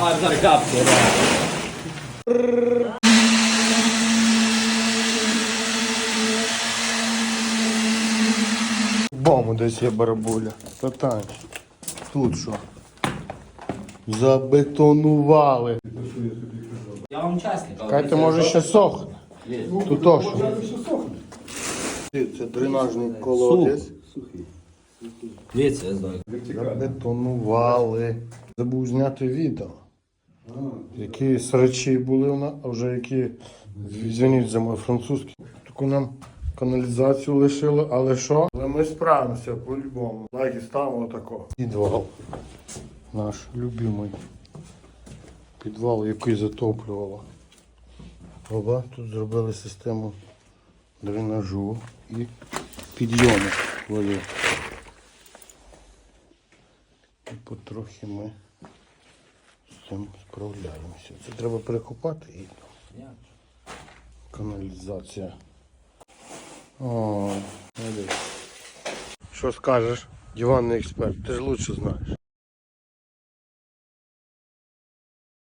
А, зараз капки, Бому десь є барабуля. Питання. Тут що? Забетонували. Я вам чесно кажу. Катя може ще сохне. Тут то що? Це дренажний колодязь. Дивіться, я знаю. Забетонували. Забув зняти відео. Які срачі були у нас, а вже які, звініть за мої французькі. Таку нам каналізацію лишили, але що? Але ми справимося по-любому. Лайки ставимо тако. Підвал. Наш любимий. Підвал, який затоплювало. Оба, тут зробили систему дренажу і підйому води. І потрохи ми цим справляємося. Це треба перекопати і каналізація. О. Що скажеш? Диванний експерт, ти ж лучше знаєш.